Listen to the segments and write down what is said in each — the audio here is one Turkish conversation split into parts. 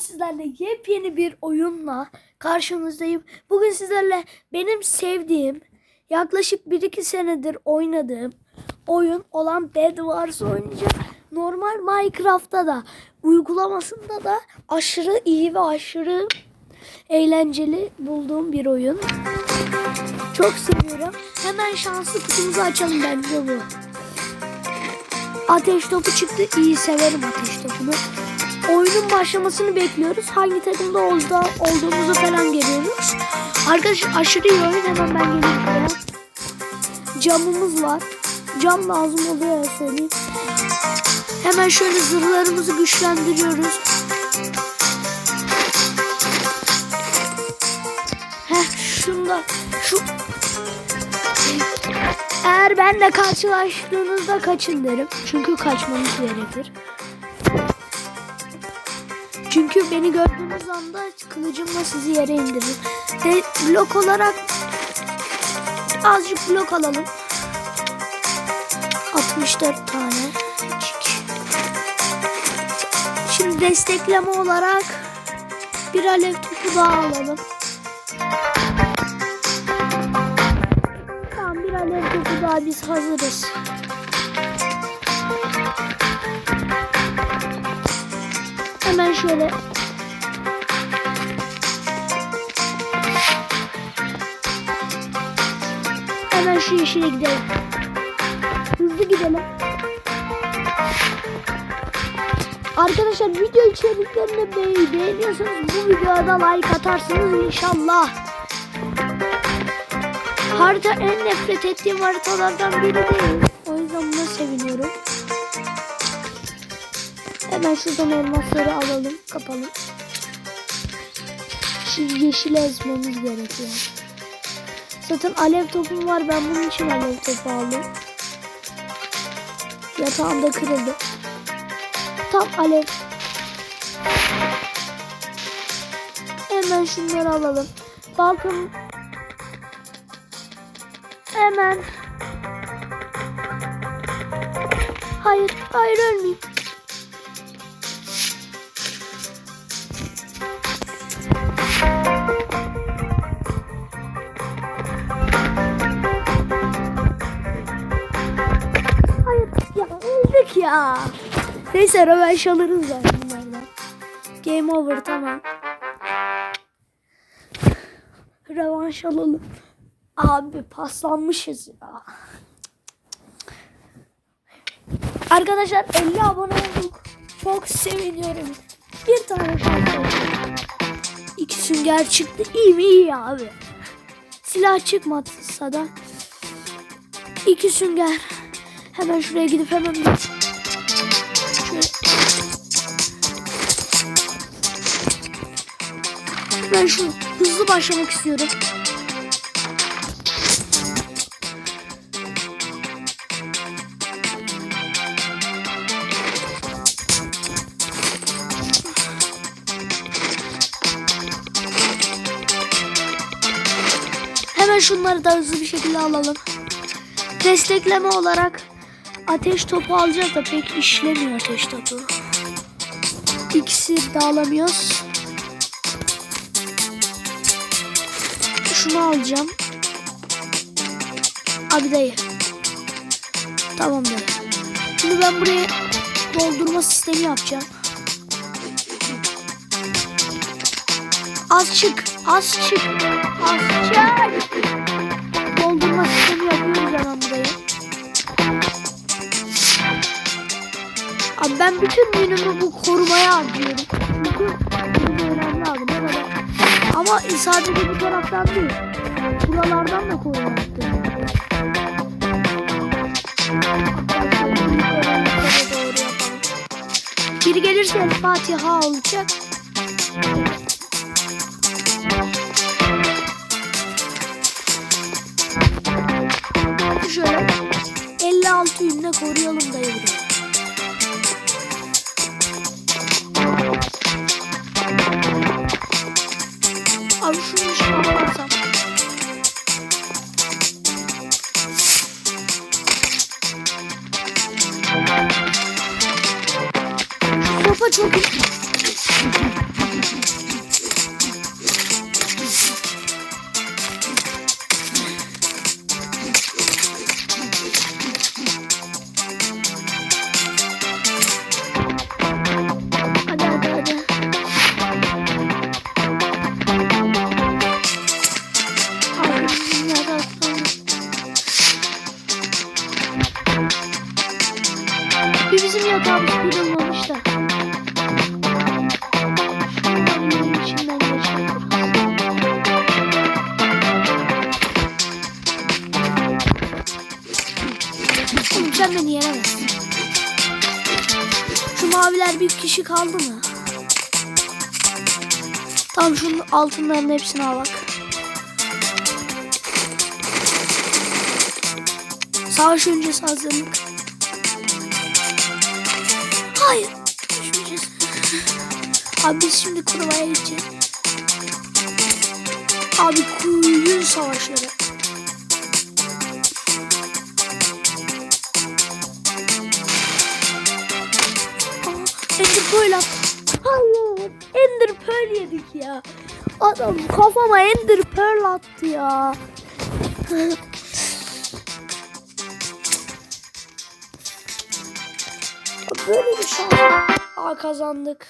sizlerle yepyeni bir oyunla karşınızdayım. Bugün sizlerle benim sevdiğim, yaklaşık 1-2 senedir oynadığım oyun olan Bed Wars oynayacağım. Normal Minecraft'ta da uygulamasında da aşırı iyi ve aşırı eğlenceli bulduğum bir oyun. Çok seviyorum. Hemen şanslı kutumuzu açalım bence bu. Ateş topu çıktı. İyi severim ateş topunu. Oyunun başlamasını bekliyoruz. Hangi takımda oldu, olduğumuzu falan geliyoruz. Arkadaşlar aşırı iyi oyun. Hemen ben buraya. Camımız var. Cam lazım oluyor söyleyeyim. Hemen şöyle zırhlarımızı güçlendiriyoruz. Heh şunda şu eğer benle karşılaştığınızda kaçın derim. Çünkü kaçmanız gerekir. Çünkü beni gördüğünüz anda kılıcımla sizi yere indiririm. De blok olarak azıcık blok alalım. 64 tane. Şimdi destekleme olarak bir alev topu daha alalım. Tamam bir alev topu daha biz hazırız. Hemen şöyle Hemen şu yeşile gidelim. Hızlı gidelim. Arkadaşlar video içeriklerini be- beğeniyorsanız bu videoda like atarsınız inşallah. Harita en nefret ettiğim haritalardan biri değil. O yüzden buna seviniyorum. Hemen şuradan elmasları alalım, kapalım. Şimdi yeşil ezmemiz gerekiyor. Zaten alev topum var. Ben bunun için alev topu aldım. Yatağım da kırıldı. Tam alev. Hemen şunları alalım. Balkon. Hemen. Hayır, hayır ölmeyeyim. Ya. Neyse rövanş alırız zaten bunlardan. Game over tamam. Rövanş alalım. Abi paslanmışız ya. Arkadaşlar 50 abone olduk. Çok seviniyorum. Bir tane şans oldu. İki sünger çıktı. İyi mi iyi abi. Silah çıkmasa da. İki sünger. Hemen şuraya gidip hemen bir... Ben şu hızlı başlamak istiyorum. Hemen şunları da hızlı bir şekilde alalım. Destekleme olarak ateş topu alacağız da pek işlemiyor ateş topu. İkisi de alamıyoruz. Şunu alacağım. Abi dayı. Tamam dayı. Şimdi ben buraya doldurma sistemi yapacağım. Az çık. Az çık. Az çık. Doldurma sistemi yapıyoruz hemen buraya. Ben bütün günümü bu korumaya harcıyorum. Çünkü benim önemli abi. Ne kadar. Ama sadece bu taraftan değil. Buralardan da korumak. Biri gelirse El Fatiha olacak. Burada kalmış biri olmamış da. Sen beni yenemezsin. Şu maviler bir kişi kaldı mı? Tam şunun altınların hepsini al bak. Savaş öncesi hazırlık. Hayır. Düşmeyeceğiz. Abi biz şimdi kurmaya gideceğiz. Abi kuyun savaşları. Aa, Ender Pearl attı. Hayır. Ender Pearl yedik ya. Adam kafama Ender Pearl attı ya. Böyle bir şans. Aa kazandık.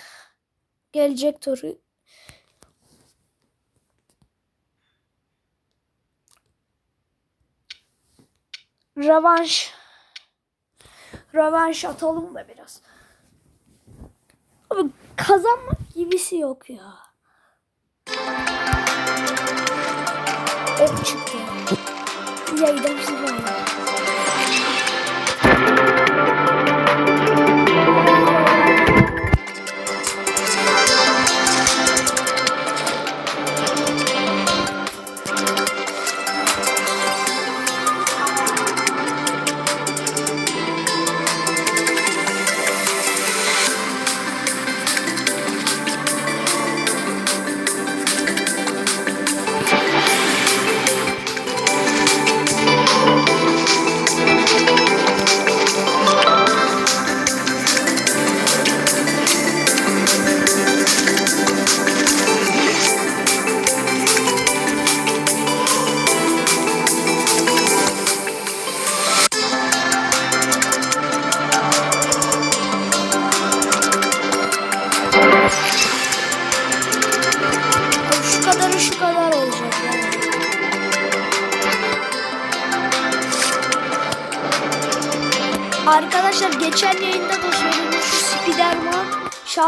Gelecek turu. Rövanş. Rövanş atalım da biraz. Abi kazanmak gibisi yok ya. Ok çıktı. Sıfır.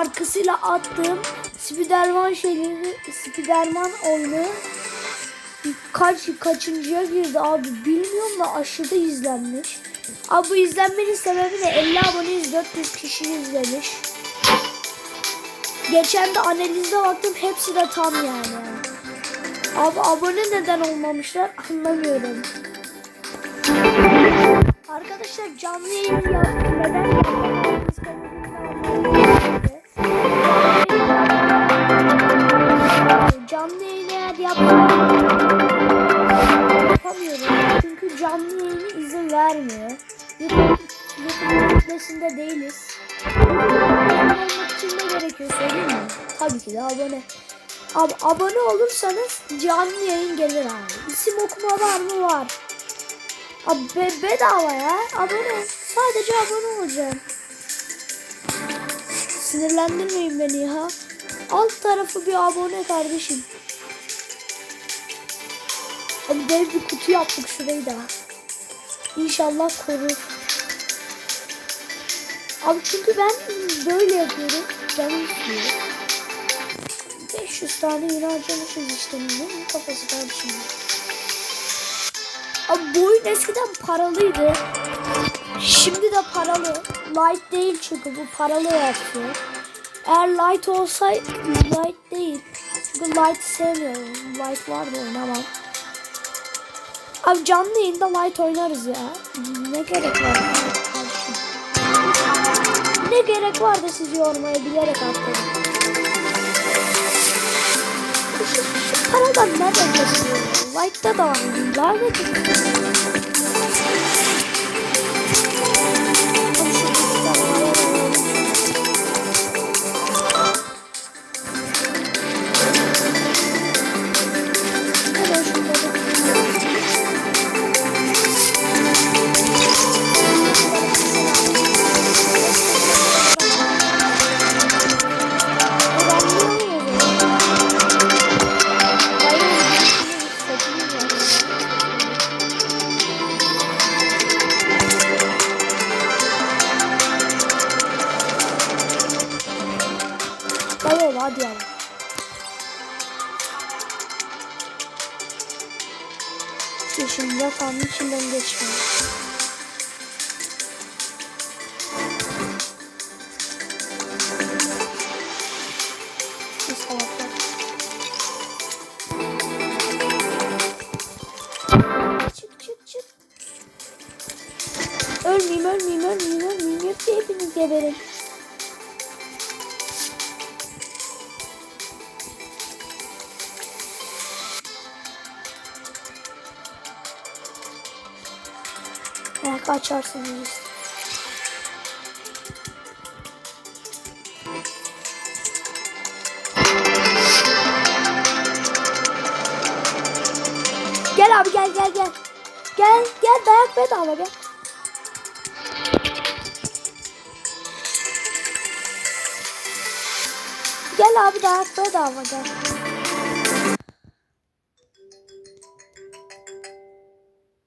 Şarkısıyla attığım Spiderman şeyleri Spiderman oyunu kaç kaçıncıya girdi abi bilmiyorum da aşırı izlenmiş. Abi bu izlenmenin sebebi ne? 50 aboneyiz 400 kişi izlemiş. Geçen de analize baktım hepsi de tam yani. Abi abone neden olmamışlar anlamıyorum. Arkadaşlar canlı yayın yap neden yapmadığınız yapamıyorum. Çünkü canlı yayını izin vermiyor. YouTube kitlesinde değiliz. Abone olmak için ne gerekiyor söyleyeyim mi? Tabii ki de abone. Abi abone olursanız canlı yayın gelir abi. İsim okuma var mı? Var. Abi be bedava ya. Abone. Sadece abone olacağım. Sinirlendirmeyin beni ya. Alt tarafı bir abone kardeşim. Abi dev bir kutu yaptık şurayı da. İnşallah korur. Abi çünkü ben böyle yapıyorum. Canım istiyor. 500 tane yine harcamışız işte. Ne kafası kardeşim. Abi bu oyun eskiden paralıydı. Şimdi de paralı. Light değil çünkü bu paralı versiyon. Eğer light olsaydı light değil. Çünkü light sevmiyorum. Light var da oynamam. Abi canlı yayında light oynarız ya. Ne gerek var? Ne gerek var da sizi yormaya bilerek atladım. Paradan nereden kazanıyor? Light'ta da var. Lanet olsun. Abi yaşında kanun içinden geçmiyor. Ölmeyeyim, ölmeyeyim, ölmeyeyim, ölmeyeyim. Hepsi hepiniz geberin. Kaçarsınız. Gel abi gel gel gel. Gel gel dayak bedava gel. Gel abi dayak bedava gel.